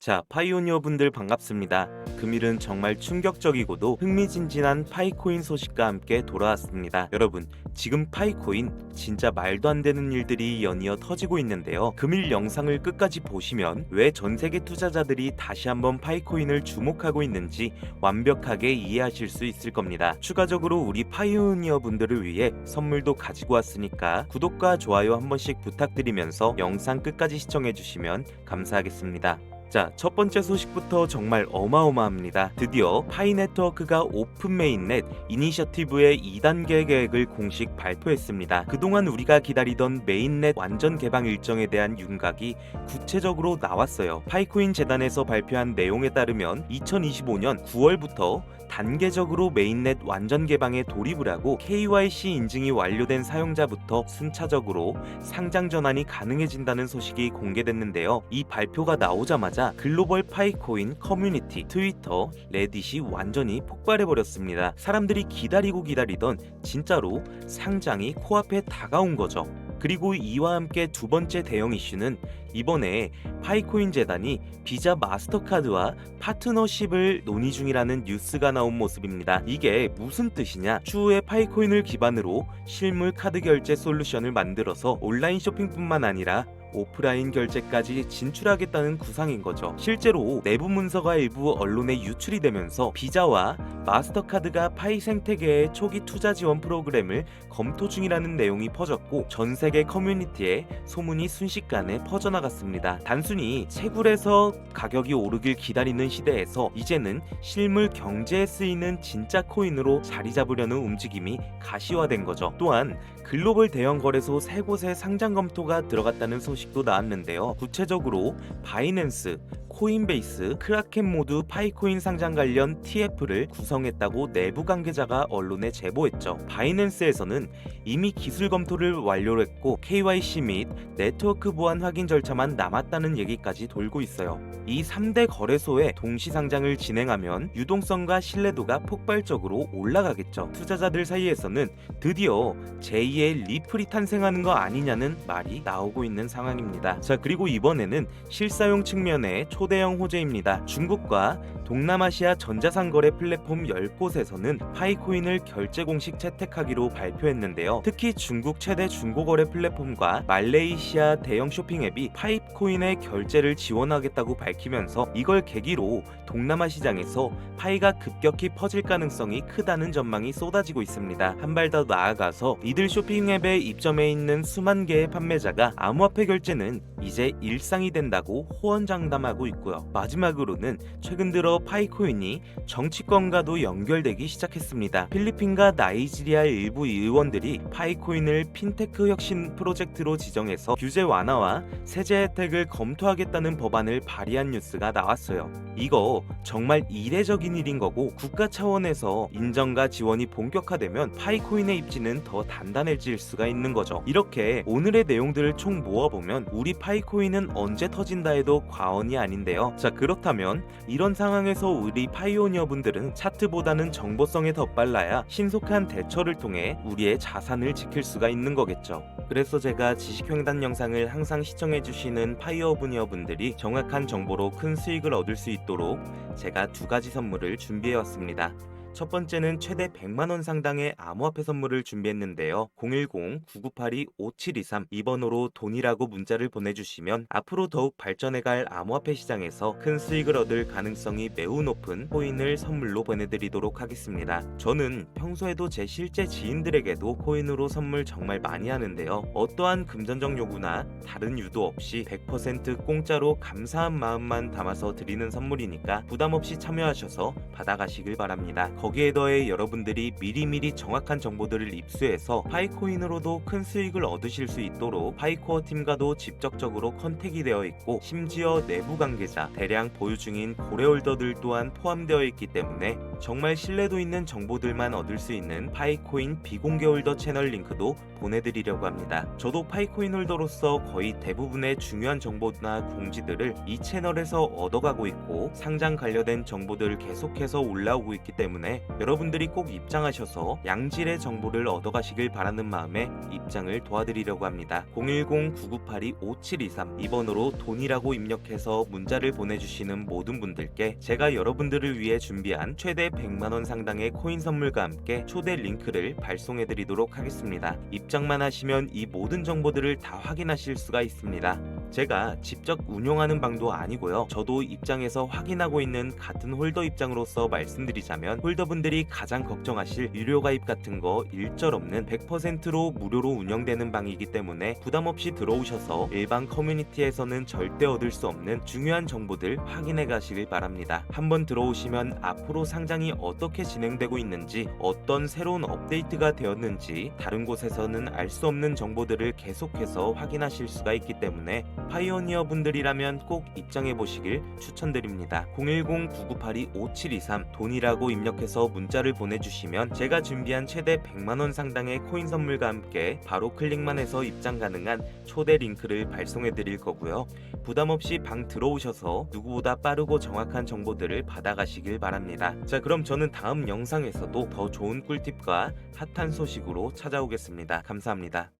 자, 파이오니어 분들 반갑습니다. 금일은 정말 충격적이고도 흥미진진한 파이코인 소식과 함께 돌아왔습니다. 여러분, 지금 파이코인 진짜 말도 안 되는 일들이 연이어 터지고 있는데요. 금일 영상을 끝까지 보시면 왜 전 세계 투자자들이 다시 한번 파이코인을 주목하고 있는지 완벽하게 이해하실 수 있을 겁니다. 추가적으로 우리 파이오니어 분들을 위해 선물도 가지고 왔으니까 구독과 좋아요 한 번씩 부탁드리면서 영상 끝까지 시청해 주시면 감사하겠습니다. 자, 첫 번째 소식부터 정말 어마어마합니다. 드디어 파이 네트워크가 오픈 메인넷 이니셔티브의 2단계 계획을 공식 발표했습니다. 그동안 우리가 기다리던 메인넷 완전 개방 일정에 대한 윤곽이 구체적으로 나왔어요. 파이코인 재단에서 발표한 내용에 따르면 2025년 9월부터 단계적으로 메인넷 완전 개방에 돌입을 하고 KYC 인증이 완료된 사용자부터 순차적으로 상장 전환이 가능해진다는 소식이 공개됐는데요. 이 발표가 나오자마자 글로벌 파이코인 커뮤니티, 트위터, 레딧이 완전히 폭발해 버렸습니다. 사람들이 기다리고 기다리던 진짜로 상장이 코앞에 다가온 거죠. 그리고 이와 함께 두 번째 대형 이슈는 이번에 파이코인 재단이 비자 마스터카드와 파트너십을 논의 중이라는 뉴스가 나온 모습입니다. 이게 무슨 뜻이냐? 추후에 파이코인을 기반으로 실물 카드 결제 솔루션을 만들어서 온라인 쇼핑뿐만 아니라 오프라인 결제까지 진출하겠다는 구상인 거죠. 실제로 내부 문서가 일부 언론에 유출이 되면서 비자와 마스터카드가 파이 생태계의 초기 투자 지원 프로그램을 검토 중이라는 내용이 퍼졌고 전 세계 커뮤니티에 소문이 순식간에 퍼져나갔습니다. 단순히 채굴에서 가격이 오르길 기다리는 시대에서 이제는 실물 경제에 쓰이는 진짜 코인으로 자리 잡으려는 움직임이 가시화된 거죠. 또한 글로벌 대형 거래소 세 곳의 상장 검토가 들어갔다는 소식 도 나왔는데요. 구체적으로 바이낸스, 코인베이스, 크라켄 모두 파이코인 상장 관련 TF를 구성했다고 내부 관계자가 언론에 제보했죠. 바이낸스에서는 이미 기술 검토를 완료했고 KYC 및 네트워크 보안 확인 절차만 남았다는 얘기까지 돌고 있어요. 이 3대 거래소의 동시 상장을 진행하면 유동성과 신뢰도가 폭발적으로 올라가겠죠. 투자자들 사이에서는 드디어 제2의 리플이 탄생하는 거 아니냐는 말이 나오고 있는 상황입니다. 자, 그리고 이번에는 실사용 측면의 초 대형 호재입니다. 중국과 동남아시아 전자상거래 플랫폼 10곳에서는 파이코인을 결제 공식 채택하기로 발표했는데요. 특히 중국 최대 중고거래 플랫폼과 말레이시아 대형 쇼핑 앱이 파이코인의 결제를 지원하겠다고 밝히면서 이걸 계기로 동남아 시장에서 파이가 급격히 퍼질 가능성이 크다는 전망이 쏟아지고 있습니다. 한 발 더 나아가서 이들 쇼핑 앱에 입점해 있는 수만 개의 판매자가 암호화폐 결제는 이제 일상이 된다고 호언장담하고 있고요. 마지막으로는 최근 들어 파이코인이 정치권과도 연결되기 시작했습니다. 필리핀과 나이지리아 일부 의원들이 파이코인을 핀테크 혁신 프로젝트로 지정해서 규제 완화와 세제 혜택을 검토하겠다는 법안을 발의한 뉴스가 나왔어요. 이거 정말 이례적인 일인 거고 국가 차원에서 인정과 지원이 본격화되면 파이코인의 입지는 더 단단해질 수가 있는 거죠. 이렇게 오늘의 내용들을 총 모아보면 우리 파이코인은 언제 터진다 해도 과언이 아닌데요. 자 그렇다면 이런 상황 에서 우리 파이오니어 분들은 차트보다는 정보성에 더 빨라야 신속한 대처를 통해 우리의 자산을 지킬 수가 있는 거겠죠. 그래서 제가 지식횡단 영상을 항상 시청해주시는 파이어브니어 분들이 정확한 정보로 큰 수익을 얻을 수 있도록 제가 두 가지 선물을 준비해왔습니다. 첫 번째는 최대 100만원 상당의 암호화폐 선물을 준비했는데요. 010-9982-5723 이번호로 돈이라고 문자를 보내주시면 앞으로 더욱 발전해갈 암호화폐 시장에서 큰 수익을 얻을 가능성이 매우 높은 코인을 선물로 보내드리도록 하겠습니다. 저는 평소에도 제 실제 지인들에게도 코인으로 선물 정말 많이 하는데요. 어떠한 금전적 요구나 다른 유도 없이 100% 공짜로 감사한 마음만 담아서 드리는 선물이니까 부담 없이 참여하셔서 받아가시길 바랍니다. 거기에 더해 여러분들이 미리미리 정확한 정보들을 입수해서 파이코인으로도 큰 수익을 얻으실 수 있도록 파이코어 팀과도 직접적으로 컨택이 되어 있고 심지어 내부 관계자, 대량 보유 중인 고래홀더들 또한 포함되어 있기 때문에 정말 신뢰도 있는 정보들만 얻을 수 있는 파이코인 비공개 홀더 채널 링크도 보내드리려고 합니다. 저도 파이코인 홀더로서 거의 대부분의 중요한 정보나 공지들을 이 채널에서 얻어가고 있고 상장 관련된 정보들 계속해서 올라오고 있기 때문에 때문에 여러분들이 꼭 입장하셔서 양질의 정보를 얻어가시길 바라는 마음에 입장을 도와드리려고 합니다. 010-9982-5723이 번호로 돈이라고 입력해서 문자를 보내주시는 모든 분들께 제가 여러분들을 위해 준비한 최대 100만원 상당의 코인 선물과 함께 초대 링크를 발송해드리도록 하겠습니다. 입장만 하시면 이 모든 정보들을 다 확인하실 수가 있습니다. 제가 직접 운용하는 방도 아니고요. 저도 입장에서 확인하고 있는 같은 홀더 입장으로서 말씀드리자면 홀더분들이 가장 걱정하실 유료 가입 같은 거 일절 없는 100%로 무료로 운영되는 방이기 때문에 부담 없이 들어오셔서 일반 커뮤니티에서는 절대 얻을 수 없는 중요한 정보들 확인해 가시길 바랍니다. 한번 들어오시면 앞으로 상장이 어떻게 진행되고 있는지 어떤 새로운 업데이트가 되었는지 다른 곳에서는 알 수 없는 정보들을 계속해서 확인하실 수가 있기 때문에 파이오니어 분들이라면 꼭 입장해 보시길 추천드립니다. 010-9982-5723 돈이라고 입력해서 문자를 보내주시면 제가 준비한 최대 100만원 상당의 코인 선물과 함께 바로 클릭만 해서 입장 가능한 초대 링크를 발송해 드릴 거고요. 부담 없이 방 들어오셔서 누구보다 빠르고 정확한 정보들을 받아가시길 바랍니다. 자, 그럼 저는 다음 영상에서도 더 좋은 꿀팁과 핫한 소식으로 찾아오겠습니다. 감사합니다.